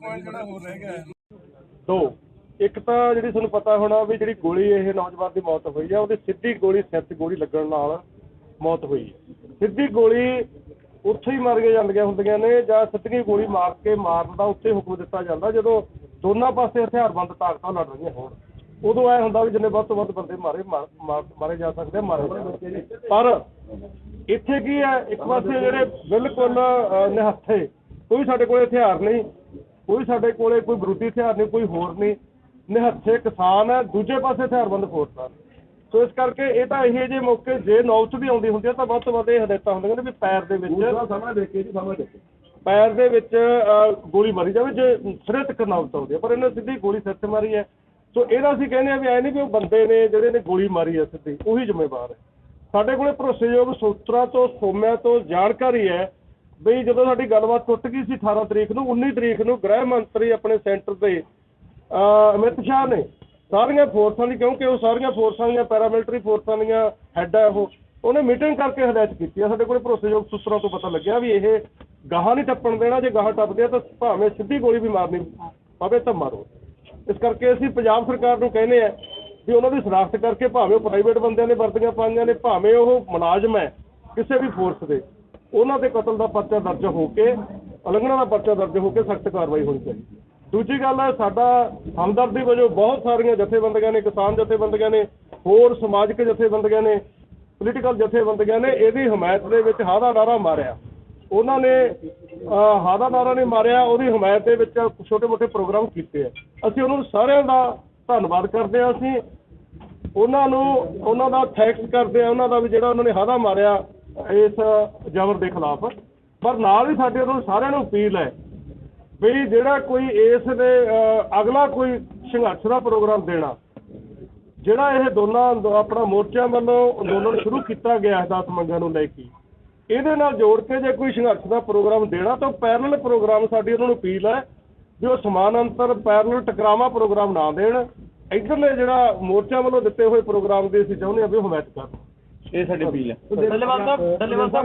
Point ਜਿਹੜਾ ਹੋਰ ਰਹਿ ਗਿਆ ਦੋ ਇੱਕ ਤਾਂ ਜਿਹੜੀ ਤੁਹਾਨੂੰ ਪਤਾ ਹੋਣਾ ਵੀ ਜਿਹੜੀ ਗੋਲੀ ਇਹ ਨੌਜਵਾਨ ਦੀ ਮੌਤ ਹੋਈ ਆ ਉਹਦੀ ਸਿੱਧੀ ਗੋਲੀ ਸਿਰ 'ਚ ਗੋਲੀ ਲੱਗਣ ਨਾਲ ਮੌਤ ਹੋਈ ਹੈ ਸਿੱਧੀ ਗੋਲੀ ਉੱਥੇ ਹੀ ਮਾਰੀਆਂ ਜਾਂਦੀਆਂ ਹੁੰਦੀਆਂ ਨੇ ਜਾਂ ਸਿੱਧੀ ਗੋਲੀ ਮਾਰ ਕੇ ਮਾਰਨ ਦਾ ਉੱਥੇ ਹੁਕਮ ਦਿੱਤਾ ਜਾਂਦਾ ਜਦੋਂ ਦੋਨਾਂ ਪਾਸੇ ਹਥਿਆਰਬੰਦ ਤਾਕਤਾਂ ਲੜ ਰਹੀਆਂ ਹੋਣ। ਉਦੋਂ ਐ ਹੁੰਦਾ ਵੀ ਜਿੰਨੇ ਵੱਧ ਤੋਂ ਵੱਧ ਬੰਦੇ ਮਾਰੇ ਮਾਰ- ਮਾਰ- ਮਾਰੇ ਜਾ ਸਕਦੇ ਆ, ਮਾਰੇ ਪਰ ਇੱਥੇ ਕੀ ਹੈ ਇੱਕ ਪਾਸੇ ਜਿਹੜੇ ਬਿਲਕੁਲ ਨਿਹੱਥੇ ਕੋਈ ਸਾਡੇ ਕੋਲ ਹਥਿਆਰ ਨਹੀਂ ਕੋਈ ਸਾਡੇ ਕੋਲੇ ਕੋਈ ਬਰੂਦੀ ਹਥਿਆਰ ਨਹੀਂ ਕੋਈ ਹੋਰ ਨਹੀਂ। ਨਿਹੱਥੇ ਕਿਸਾਨ ਹੈ ਦੂਜੇ ਪਾਸੇ ਹਥਿਆਰਬੰਦ ਫੋਰਸਾਂ ਨੇ ਸੋ ਇਸ ਕਰਕੇ ਇਹ ਤਾਂ ਇਹ ਜੇ ਮੌਕੇ ਜੇ ਨੌਬਤ ਵੀ ਆਉਂਦੀ ਹੁੰਦੀ ਹੈ ਤਾਂ ਵੱਧ ਤੋਂ ਵੱਧ ਇਹ ਹਦਾਇਤਾਂ ਹੁੰਦੀਆਂ ਨੇ ਵੀ ਪੈਰ ਦੇ ਵਿੱਚ ਸਮਾਂ ਦੇਖੇ ਜੀ ਸਮਾਂ ਦੇਖੇ ਪੈਰ ਦੇ ਵਿੱਚ ਗੋਲੀ ਮਾਰੀ ਜਾਵੇ ਜੇ ਸਿਰੇ ਤੱਕ ਆਉਂਦੀ ਹੈ ਪਰ ਇਹਨੇ ਸਿੱਧੀ ਗੋਲੀ ਸਿਰ 'ਚ ਮਾਰੀ ਹੈ। ਸੋ ਇਹਦਾ ਅਸੀਂ ਕਹਿੰਦੇ ਆ ਵੀ ਐ ਨਹੀਂ ਵੀ ਉਹ ਬੰਦੇ ਨੇ ਜਿਹੜੇ ਨੇ ਗੋਲੀ ਮਾਰੀ ਹੈ ਸਿੱਧੀ ਉਹੀ ਜ਼ਿੰਮੇਵਾਰ ਹੈ। ਸਾਡੇ ਕੋਲੇ ਭਰੋਸੇਯੋਗ ਸੂਤਰਾਂ ਤੋਂ ਸੋਮਿਆਂ ਤੋਂ ਜਾਣਕਾਰੀ ਹੈ ਬਈ ਜਦੋਂ ਸਾਡੀ ਗੱਲਬਾਤ ਟੁੱਟ ਗਈ ਸੀ 18 ਤਰੀਕ ਨੂੰ 19 ਤਰੀਕ ਨੂੰ ਗ੍ਰਹਿ ਮੰਤਰੀ ਆਪਣੇ ਸੈਂਟਰ ਦੇ ਅਮਿਤ ਸ਼ਾਹ ਨੇ ਸਾਰੀਆਂ ਫੋਰਸਾਂ ਦੀ, ਕਿਉਂਕਿ ਉਹ ਸਾਰੀਆਂ ਫੋਰਸਾਂ ਦੀਆਂ, ਪੈਰਾਮਿਲਟਰੀ ਫੋਰਸਾਂ ਦੀਆਂ ਹੈੱਡ ਹੈ ਉਹ, ਉਹਨੇ ਮੀਟਿੰਗ ਕਰਕੇ ਹਦਾਇਤ ਕੀਤੀ ਆ। ਸਾਡੇ ਕੋਲੇ ਭਰੋਸੇਯੋਗ ਸੂਤਰਾਂ ਤੋਂ ਪਤਾ ਲੱਗਿਆ ਵੀ ਇਹ ਗਾਹਾਂ ਨਹੀਂ ਟੱਪਣ ਦੇਣਾ, ਜੇ ਗਾਹਾਂ ਟੱਪਦੇ ਆ ਤਾਂ ਭਾਵੇਂ ਸਿੱਧੀ ਗੋਲੀ ਵੀ ਮਾਰਨੀ ਪਵੇ ਤਾਂ ਮਾਰੋ। ਇਸ ਕਰਕੇ ਅਸੀਂ ਪੰਜਾਬ ਸਰਕਾਰ ਨੂੰ ਕਹਿੰਦੇ ਆ ਵੀ ਉਹਨਾਂ ਦੀ ਸ਼ਨਾਖਤ ਕਰਕੇ ਭਾਵੇਂ ਉਹ ਪ੍ਰਾਈਵੇਟ ਬੰਦਿਆਂ ਨੇ ਵਰਦੀਆਂ ਪਾਈਆਂ ਨੇ, ਭਾਵੇਂ ਉਹ ਮੁਲਾਜ਼ਮ ਹੈ ਕਿਸੇ ਵੀ ਫੋਰਸ ਦੇ। ਉਹਨਾਂ ਦੇ ਕਤਲ ਦਾ ਪਰਚਾ ਦਰਜ ਹੋ ਕੇ, ਉਲੰਘਣਾ ਦਾ ਪਰਚਾ ਦਰਜ ਹੋ ਕੇ ਸਖਤ ਕਾਰਵਾਈ ਹੋਣੀ ਚਾਹੀਦੀ ਦੂਜੀ ਗੱਲ ਹੈ, ਸਾਡਾ ਹਮਦਰਦੀ ਵਜੋਂ ਬਹੁਤ ਸਾਰੀਆਂ ਜਥੇਬੰਦੀਆਂ ਨੇ, ਕਿਸਾਨ ਜਥੇਬੰਦੀਆਂ ਨੇ, ਹੋਰ ਸਮਾਜਿਕ ਜਥੇਬੰਦੀਆਂ ਨੇ ਪੋਲੀਟੀਕਲ ਜਥੇਬੰਦੀਆਂ ਨੇ, ਇਹਦੀ ਹਮਾਇਤ ਦੇ ਵਿੱਚ ਹਾਦਾ ਨਾਰਾ ਮਾਰਿਆ। ਉਹਨਾਂ ਨੇ ਹਾਦਾ ਨਾਰਾ ਨੇ ਮਾਰਿਆ, ਉਹਦੀ ਹਮਾਇਤ ਦੇ ਵਿੱਚ ਛੋਟੇ ਮੋਟੇ ਪ੍ਰੋਗਰਾਮ ਕੀਤੇ ਆ। ਅਸੀਂ ਉਹਨਾਂ ਨੂੰ ਸਾਰਿਆਂ ਦਾ ਧੰਨਵਾਦ ਕਰਦੇ ਹਾਂ, ਅਸੀਂ ਉਹਨਾਂ ਨੂੰ, ਉਹਨਾਂ ਦਾ ਥੈਂਕਸ ਕਰਦੇ ਆ ਉਹਨਾਂ ਦਾ ਵੀ ਜਿਹੜਾ ਉਹਨਾਂ ਨੇ ਹਾਦਾ ਮਾਰਿਆ ਇਸ ਜ਼ਬਰ ਦੇ ਖਿਲਾਫ। ਪਰ ਨਾਲ ਹੀ ਸਾਡੇ ਉਹਨਾਂ ਨੂੰ ਸਾਰਿਆਂ ਨੂੰ ਅਪੀਲ ਹੈ ਵੀ ਜਿਹੜਾ ਕੋਈ ਇਸ ਦੇ ਅਗਲਾ ਕੋਈ ਸੰਘਰਸ਼ ਦਾ ਪ੍ਰੋਗਰਾਮ ਦੇਣਾ, ਜਿਹੜਾ ਇਹ ਦੋਨਾਂ ਅੰਦੋ- ਆਪਣਾ ਮੋਰਚਿਆਂ ਵੱਲੋਂ ਅੰਦੋਲਨ ਸ਼ੁਰੂ ਕੀਤਾ ਗਿਆ ਹੈ 10 ਮੰਗਾਂ ਨੂੰ ਲੈ ਕੇ, ਇਹਦੇ ਨਾਲ ਜੋੜ ਕੇ ਜੇ ਕੋਈ ਸੰਘਰਸ਼ ਦਾ ਪ੍ਰੋਗਰਾਮ ਦੇਣਾ ਤਾਂ ਪੈਰਲਲ ਪ੍ਰੋਗਰਾਮ ਸਾਡੀ ਉਹਨਾਂ ਨੂੰ ਅਪੀਲ ਹੈ ਵੀ ਉਹ ਸਮਾਨ ਅੰਤਰ ਪੈਰਲਲ ਟਕਰਾਵਾ ਪ੍ਰੋਗਰਾਮ ਨਾ ਦੇਣ। ਇੱਧਰਲੇ ਜਿਹੜਾ ਮੋਰਚਿਆਂ ਵੱਲੋਂ ਦਿੱਤੇ ਹੋਏ ਪ੍ਰੋਗਰਾਮ ਦੀ ਅਸੀਂ ਚਾਹੁੰਦੇ ਹਾਂ ਵੀ ਉਹ ਹਮਾਇਤ ਕਰਨ। ਇਹ ਸਾਡੀ ਅਪੀਲ ਹੈ ਧੰਨਵਾਦ ਸਾਹਿਬ ਧੰਨਵਾਦ ਸਾਹਿਬ।